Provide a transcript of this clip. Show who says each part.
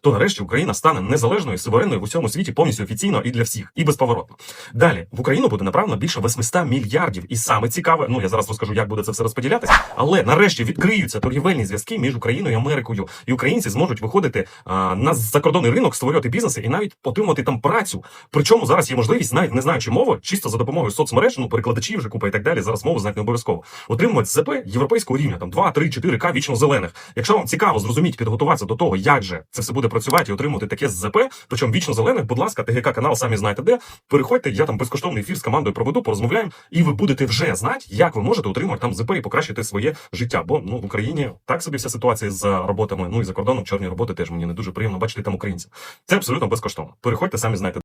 Speaker 1: то нарешті Україна стане незалежною, суверенною в усьому світі повністю офіційно і для всіх, і безповоротно. Далі в Україну буде направлено більше 800 мільярдів. І саме цікаве, ну я зараз розкажу, як буде це все розподілятися. Але нарешті відкриються торгівельні зв'язки між Україною і Америкою, і українці зможуть виходити а, на закордонний ринок, створювати бізнеси і навіть отримувати там працю. Причому зараз є можливість, навіть не знаючи мови, чисто за допомогою соцмереж, ну перекладачів вже купа і так далі. Зараз мову знати не обов'язково. Отримувати ЗП європейського рівня, там 2, 3, 4 к вічно зелених. Якщо вам цікаво зрозуміти, підготуватися до того, як же це все буде працювати і отримувати таке ЗП, причому вічно зелених, будь ласка, ТГК канал, самі знаєте де. Переходьте, я там безкоштовний ефір з командою проведу, порозмовляємо, і ви будете вже знати, як ви можете отримати там ЗП і покращити своє життя. Бо ну в Україні так собі вся ситуація з роботами. Ну і за кордоном чорні роботи теж мені не дуже приємно бачити там українців. Це абсолютно безкоштовно. Переходьте, самі знаєте.